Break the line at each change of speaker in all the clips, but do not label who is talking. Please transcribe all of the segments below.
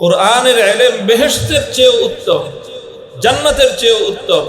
কোরআনের এলেম বেহেশতের চেয়ে উত্তম, জান্নাতের চেয়ে উত্তম।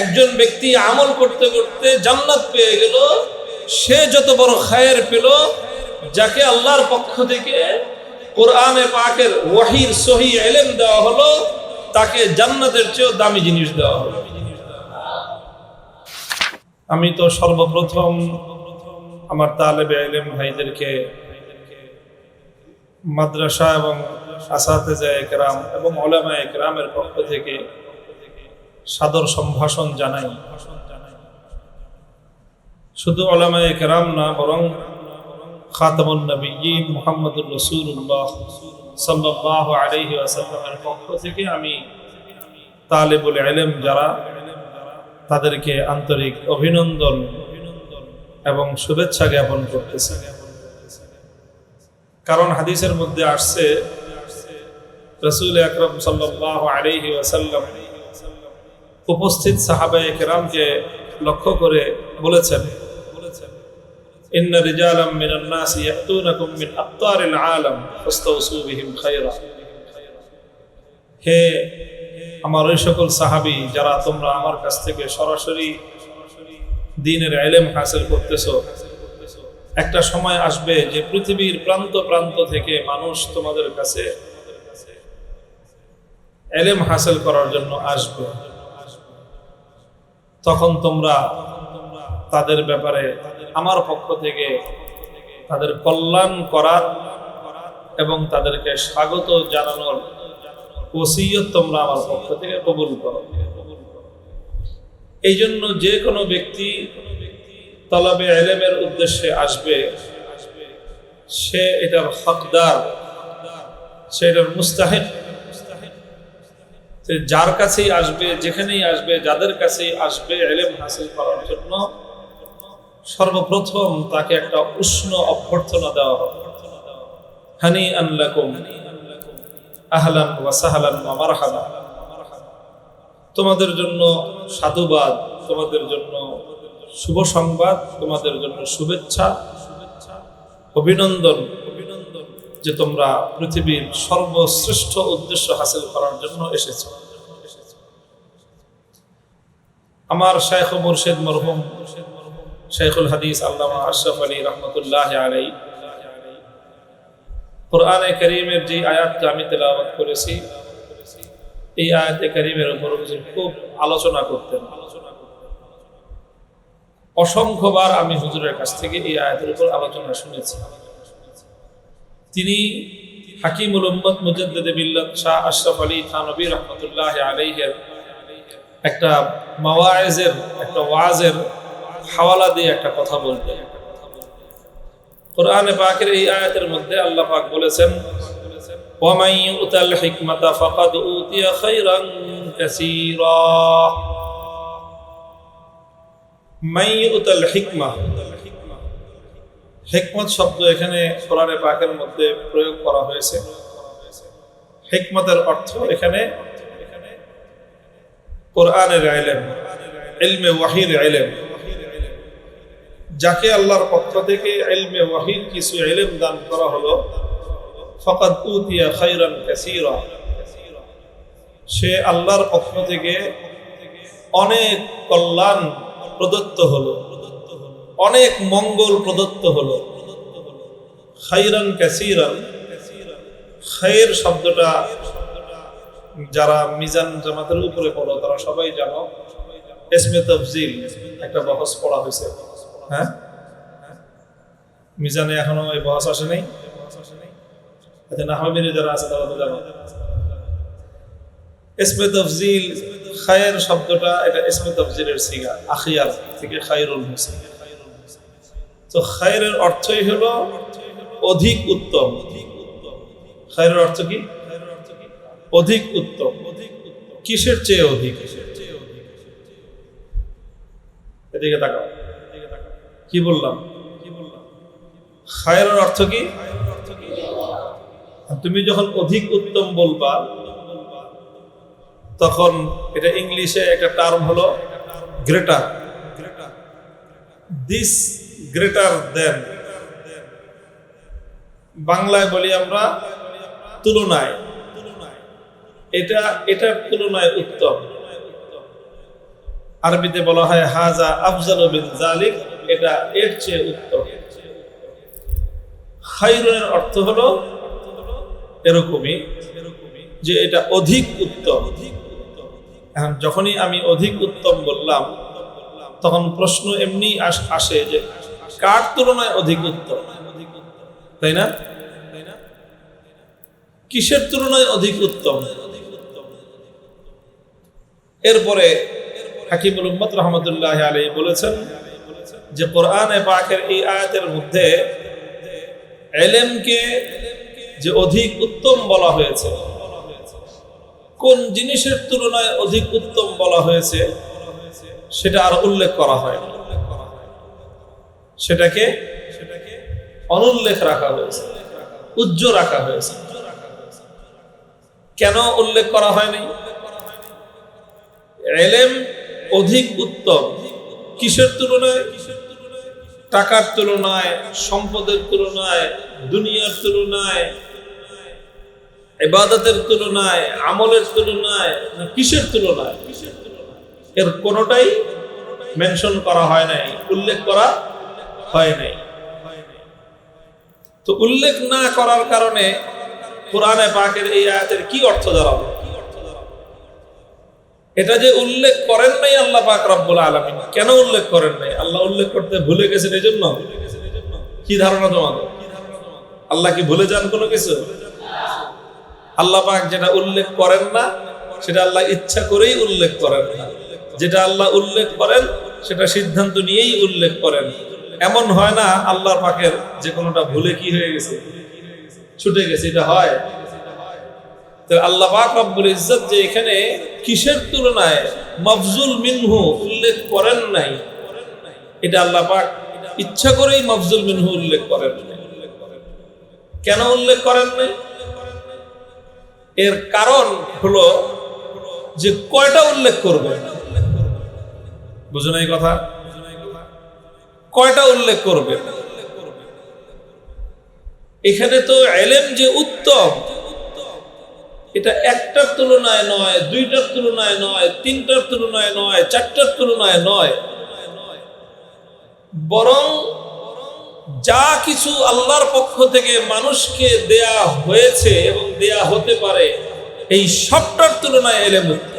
একজন ব্যক্তি আমল করতে করতে জান্নাত পেয়ে গেল, সে যত বড় খায়ের পেল, যাকে আল্লাহর পক্ষ থেকে কোরআনে পাকের ওয়াহির সহি এলেম দেওয়া হলো, তাকে জান্নাতের চেয়েও দামি জিনিস দেওয়া হলো। আমি তো সর্বপ্রথম আমার তালেবে এলেম ভাইদেরকে মাদ্রাসা এবং আসাতেজা একরাম এবং ওলামা একরামের পক্ষ থেকে সাদর সম্ভাষণ জানাই। শুধু ওলামা একরাম না, বরং রসুল্লাহ সাল্লাহ আলহি আসাল্লামের পক্ষ থেকে আমি তালেবুল যারা, তাদেরকে আন্তরিক অভিনন্দন এবং শুভেচ্ছা জ্ঞাপন করতেছে। কারণ হাদিসের মধ্যে আসছে রসুল আকরম সাল্লাহ আলহি ওয়াসাল্লাম উপস্থিত সাহাবায়ে কেরামকে লক্ষ্য করে বলেছেন إن رجالا من الناس يأتونكم من أقطار العالم فاستوصوا بهم خيرا হে আমার ওই সকল সাহাবি যারা তোমরা আমার কাছ থেকে সরাসরি দিনের এলেম হাসিল করতেছো একটা সময় আসবে যে পৃথিবীর প্রান্ত প্রান্ত থেকে মানুষ তোমাদের কাছে এলেম হাসিল করার জন্য আসবে। তখন তোমরা তাদের ব্যাপারে আমার পক্ষ থেকে তাদের কল্যাণ করার এবং তাদেরকে স্বাগত জানানোর ওসিয়ত তোমরা আমার পক্ষ থেকে কবুল করো। এই জন্য যে কোনো ব্যক্তি তলাবে এলেমের উদ্দেশ্যে আসবে, সে এটার হকদার, সে এটার মুস্তাহেদ যার কাছেই আসবে, যেখানেই আসবে, যাদের কাছেই আসবে, এলেম হাসিল করার জন্য সর্বপ্রথম তাকে একটা উষ্ণ অভ্যর্থনা দেওয়া হবে। হানি আনলাকুম আহলান ওয়া সাহলান ওয়া মারহাবা। তোমাদের জন্য সাধুবাদ, তোমাদের জন্য শুভ সংবাদ, তোমাদের জন্য শুভেচ্ছা অভিনন্দন অভিনন্দন। যে তোমরা পৃথিবীর সর্বশ্রেষ্ঠ উদ্দেশ্য হাসিল করার জন্য এসেছ। আমার শেখ মুর্শেদ মরহুম শেখুল হাদিস আল্লামা আশরাফ আলী রহমতুল্লাহ আলাই কোরআনে করিমের যে আয়াতটা আমি তেলাওয়াত করেছি, এই আয়াতে করিমের উপর খুব আলোচনা করতেন। অসংখ্যবার আমি হুজুরের কাছ থেকে এই আয়াতের উপর আলোচনা শুনেছি। তিনি হাকিমুল উম্মত মুজাদ্দিদ বিল্লাত শাহ আশরাফ আলী থানবী রহমতুল্লাহ আলাইহের একটা মাওয়ায়েজের একটা ওয়াজের হাওয়ালা দিয়ে একটা কথা বলতেন কোরআনে পাকের এই আয়াতের মধ্যে আল্লাহ পাক বলেছেন ومن يؤت الحكمة فقد أوتي خيرا كثيرا من يؤت الحكمة হিকমত শব্দ এখানে কোরআনে পাকের মধ্যে প্রয়োগ করা হয়েছে। হিকমতের অর্থ এখানে কোরআনের আইলেম, ইলমে ওয়াহির আইলেম। যাকে আল্লাহর পক্ষ থেকে ইলমে ওয়াহির কিছু ইলম দান করা হলো ফকাত খাইরান সে আল্লাহর পক্ষ থেকে অনেক কল্যাণ প্রদত্ত হলো। অনেক মঙ্গল প্রদত্ত হলো। কাসীরান। খায়ের শব্দটা যারা মিজান জামাতের উপরে পড়ো, তারা সবাই জানো। এসমে তফজিল একটা বহস পড়া হয়েছে। হ্যাঁ? মিজানে এখনও এই বহস আসে নাই। নাহমিনে যারা আছে, তারা তো জানো। এসমে তফজিল, খায়ের শব্দটা, এটা এসমে তফজিলের সিগা, আখিয়ার থেকে খায়রুল হোসেন তো খায়ের অর্থই হলো অধিক উত্তম। খায়ের অর্থ কি? অধিক উত্তম। কিসের চেয়ে অধিক? এদিকে তাকাও। কি বললাম? খায়ের অর্থ কি? তুমি যখন অধিক উত্তম বলবা, তখন এটা ইংলিশে একটা টার্ম হলো গ্রেটার দিস গ্রেটার দেন বাংলায় বলি আমরা তুলনায়। এটা এটার তুলনায় উত্তম। আরবিতে বলা হয়, হাজা আফজাল জালিক এটা এর চেয়ে উত্তম। খাইরুনের অর্থ হলো এরকমই যে এটা অধিক উত্তম। যখনই আমি অধিক উত্তম বললাম, তখন প্রশ্ন এমনি আসে যে কার তুলনায় অধিক উত্তম? তাই না? কিসের তুলনায় অধিক উত্তম? এরপরে হাকিমুল উম্মত রহমতুল্লাহ আলী বলেছেন যে কোরআনে এই আয়াতের মধ্যে যে অধিক উত্তম বলা হয়েছে, কোন জিনিসের তুলনায় অধিক উত্তম বলা হয়েছে, সেটা আর উল্লেখ করা হয় না সেটাকে অনুল্লেখ রাখা হয়েছে, উজ্জ্ব রাখা হয়েছে। কেন উল্লেখ করা হয়নি? এলেম অধিক উত্তম। কিসের তুলনায়? টাকার তুলনায়, সম্পদের তুলনায়, দুনিয়ার তুলনায় এবাদতের তুলনায়, আমলের তুলনায়, না কিসের তুলনায়? এর কোনোটাই মেনশন করা হয় নাই, উল্লেখ করা হয় নাই। তো উল্লেখ না করার কারণে কোরআনে পাকের এই আয়াতের কি অর্থ দাঁড়াবে এটা যে উল্লেখ করেন নাই আল্লাহ পাক রব্বুল আলামিন। কেন উল্লেখ করেন নাই? আল্লাহ উল্লেখ করতে ভুলে গেছেন এই জন্য কি ধারণা তোমাদের? আল্লাহ কি ভুলে যান কোনো কিছু? আল্লাহ পাক যেটা উল্লেখ করেন না, সেটা আল্লাহ ইচ্ছা করেই উল্লেখ করেন না। যেটা আল্লাহ উল্লেখ করেন, সেটা সিদ্ধান্ত নিয়েই উল্লেখ করেন। এমন হয় না আল্লাহ পাকের যে কোনোটা ভুলে কি হয়ে গেছে, ছুটে গেছে, এটা হয়। তো আল্লাহ পাক রব্বুল ইজ্জত যে এখানে কিসের তুলনায় মফজুল মিনহু উল্লেখ করেন নাই, এটা আল্লাহ পাক ইচ্ছা করেই মফজুল মিনহু উল্লেখ করেন। কেন উল্লেখ করেন নাই? এর কারণ হলো যে কয়টা উল্লেখ করবে? বুঝুন এই কথা? কয়টা উল্লেখ করবে এখানে তো এলেম যে উত্তম, এটা একটার তুলনায় নয়, দুইটার তুলনায় নয়, তিনটার তুলনায় নয়, চারটার তুলনায় নয় বরং যা কিছু আল্লাহর পক্ষ থেকে মানুষকে দেয়া হয়েছে এবং দেয়া হতে পারে, এই সবটার তুলনায় এলেম উত্তম।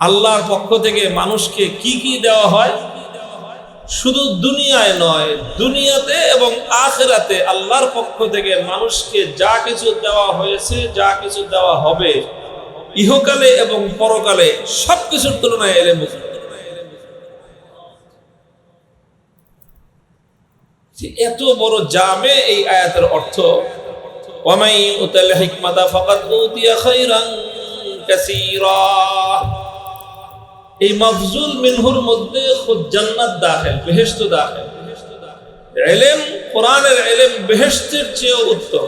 আল্লাহর পক্ষ থেকে মানুষকে কি কি দেওয়া হয় শুধু দুনিয়ায় নয়, দুনিয়াতে এবং আখেরাতে আল্লাহর পক্ষ থেকে মানুষকে যা কিছু দেওয়া হয়েছে, যা কিছু দেওয়া হবে, ইহকালে এবং পরকালে সবকিছুর তুলনায় এলে। এত বড় জামে এই আয়াতের অর্থ, ওয়ামাই উতাল হিকমাতা ফাকাদ উতিয়া খাইরান এই মফজুল মিনহুর মধ্যে জান্নাত দাখিল, বেহেশত দাখিল। ইলম কোরআনের ইলম বেহেশতের চেয়ে উত্তম।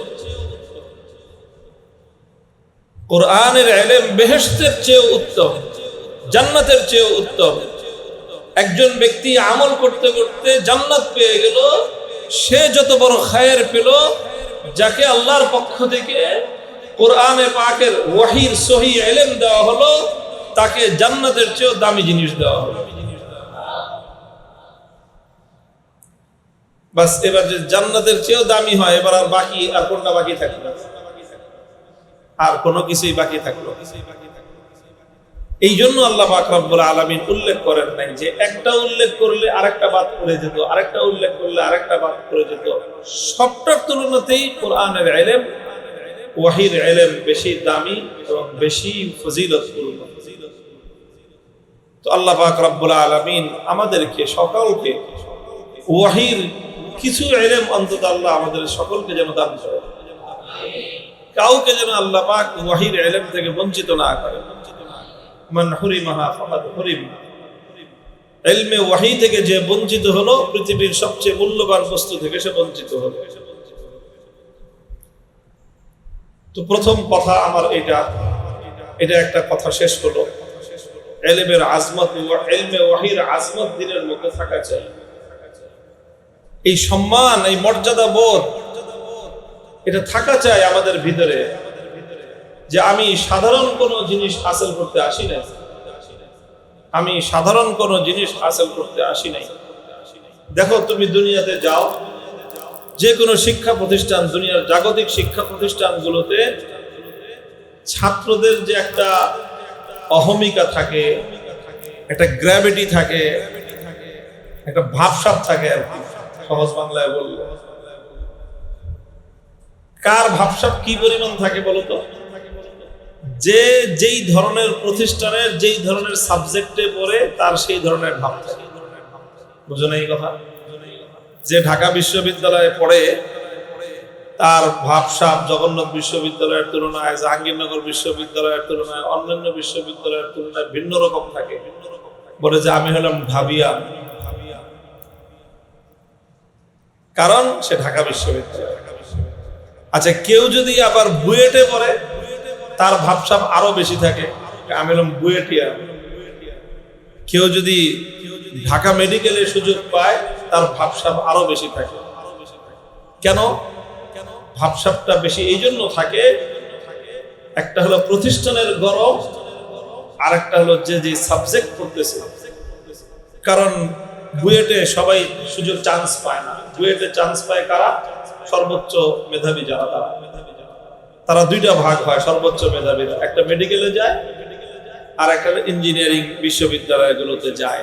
কোরআনের ইলম বেহেশতের চেয়ে উত্তম, জান্নাতের চেয়ে উত্তম। একজন ব্যক্তি আমল করতে করতে জান্নাত পেয়ে গেল, সে যত বড় খায়ের পেল, যাকে আল্লাহর পক্ষ থেকে কোরআনে পাকের ওয়াহির সহি এলেম দেওয়া হলো তাকে জান্নাতের চেয়েও দামি জিনিস দেওয়া হলো বাস, এবার যে জান্নাতের চেয়েও দামি হয়, এবার আর বাকি আর কোনটা বাকি থাকল আর কোনো কিছুই বাকি থাকল এই জন্য আল্লাহ পাক রব্বুল আলামিন উল্লেখ করেন নাই যে একটা উল্লেখ করলে আরেকটা বাদ করে যেত, আরেকটা উল্লেখ করলে আরেকটা বাদ করে যেত। সবটার তুলনাতেই কোরআনের ইলম ওয়াহির ইলম বেশি দামি এবং বেশি ফজিলতপূর্ণ। তো আল্লাহ পাক রব্বুল আলামিন আমাদেরকে সকলকে ওয়াহির কিছু ইলম অন্তত আল্লাহ আমাদের সকলকে যেন দান করে। কাউকে যেন আল্লাহ পাক ওয়াহির ইলম থেকে বঞ্চিত না করে। হুরিম ওয়াহি থেকে যে বঞ্চিত হলো, পৃথিবীর সবচেয়ে মূল্যবান থেকে সে বঞ্চিত হলো। তো প্রথম কথা আমার এটা এটা একটা কথা শেষ হলো। এলমের আজমত এলমে ওয়াহির আজমত দিনের মধ্যে থাকা চাই এই সম্মান, এই মর্যাদা বোধ, এটা থাকা চাই আমাদের ভিতরে যে আমি সাধারণ কোনো জিনিস হাসিল করতে আসি নাই। আমি সাধারণ কোনো জিনিস হাসিল করতে আসি নাই। দেখো, তুমি দুনিয়াতে যাও যে কোনো শিক্ষা প্রতিষ্ঠান, দুনিয়ার জাগতিক শিক্ষা প্রতিষ্ঠানগুলোতে ছাত্রদের যে একটা অহমিকা থাকে, একটা গ্র্যাভিটি থাকে, একটা ভাবসাব থাকে আর কি। সহজ বাংলায় বলব কার ভাবসাব কি পরিমাণ থাকে বলতো যে যেই ধরনের প্রতিষ্ঠানের, যেই ধরনের সাবজেক্টে পড়ে, তার সেই ধরনের ভাব থাকে। বুঝো না এই কথা? যে ঢাকা বিশ্ববিদ্যালয়ে পড়ে তার ভাবসাব জগন্নাথ বিশ্ববিদ্যালয়ের তুলনায়, জাহাঙ্গীরনগর বিশ্ববিদ্যালয়ের তুলনায়, অন্যান্য বিশ্ববিদ্যালয়ের তুলনায় ভিন্ন রকম থাকে। বলে যে আমি হলাম ঢাবিয়া। কারণ সে ঢাকা বিশ্ববিদ্যালয়। আচ্ছা কেউ যদি আবার বুয়েটে পড়ে, তার ভাবসাব আরও বেশি থাকে আমি হলাম বুয়েটিয়া। কেউ যদি ঢাকা মেডিকেলের সুযোগ পায়, তার ভাবসাব আরও বেশি থাকে। কেন? ভাবসাবটা বেশি এই জন্য থাকে, একটা হলো প্রতিষ্ঠানের গরম আর একটা হলো যে যে সাবজেক্ট পড়তেছে। কারণ বুয়েটে সবাই সুযোগ চান্স পায় না। বুয়েটে চান্স পায় কারা? সর্বোচ্চ মেধাবী যারা, তারা। তারা দুইটা ভাগ হয়, সর্বোচ্চ মেধাবীরা একটা মেডিকেলে যায় আর একটা ইঞ্জিনিয়ারিং বিশ্ববিদ্যালয়গুলোতে যায়।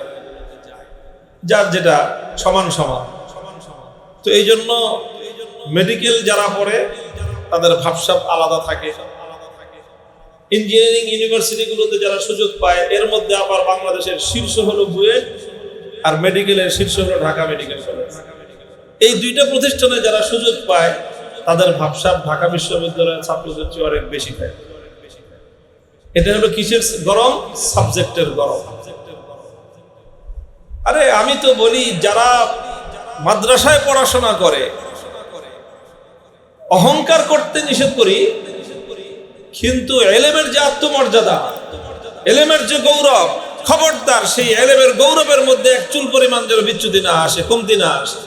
যার যেটা সমান সমান। তো এই জন্য মেডিকেল যারা পড়ে, তাদের ভাবসাব আলাদা থাকে। ইঞ্জিনিয়ারিং ইউনিভার্সিটিগুলোতে যারা সুযোগ পায়, এর মধ্যে আবার বাংলাদেশের শীর্ষ হলো বুয়েট আর মেডিকেলের শীর্ষ হলো ঢাকা মেডিকেল কলেজ এই দুইটা প্রতিষ্ঠানে যারা সুযোগ পায়, তাদের ভাবসাব ঢাকা বিশ্ববিদ্যালয়ের ছাত্রদের চেয়ে অনেক বেশি থাকে। এটা হলো কিসের গরম? সাবজেক্টের গরম। আরে আমি তো বলি, যারা মাদ্রাসায় পড়াশোনা করে অহংকার করতে নিষেধ করি, কিন্তু এলেমের যে আত্মমর্যাদা, এলেমের যে গৌরব, খবরদার সেই এলেমের গৌরবের মধ্যে এক চুল পরিমাণ যেন বিচ্যুতি না আসে, কমতি না আসে।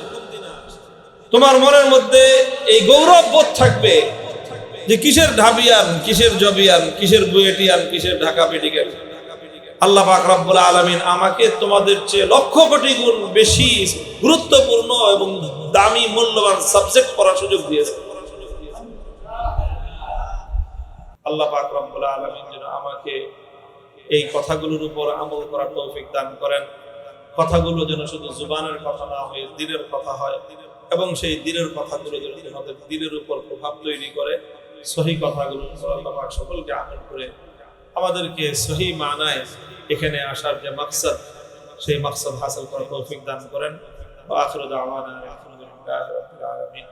তোমার মনের মধ্যে এই গৌরব বোধ থাকবে যে কিসের ঢাবিয়ান, কিসের জবিয়ান, কিসের বুয়েটিয়ান, কিসের ঢাকা মেডিকেল। আল্লাহ রব্বুল আলামিন আমাকে তোমাদের চেয়ে লক্ষ কোটি গুণ বেশি গুরুত্বপূর্ণ এবং দামি, মূল্যবান সাবজেক্ট পড়ার সুযোগ দিয়েছে আল্লাহ পাক আলামিন যেন আমাকে এই কথাগুলোর উপর আমল করার তৌফিক দান করেন। কথাগুলো যেন শুধু জুবানের কথা না হয়ে দিনের কথা হয় এবং সেই দিনের কথাগুলো যেন আমাদের দিনের উপর প্রভাব তৈরি করে। সহি কথাগুলো আল্লাহ সকলকে আমল করে। আমাদেরকে সহি মানায় এখানে আসার যে মাকসাদ, সেই মাকসাদ হাসিল করার তৌফিক দান করেন। আখির দাওয়ানা আলহামদুলিল্লাহি রাব্বিল আলামিন।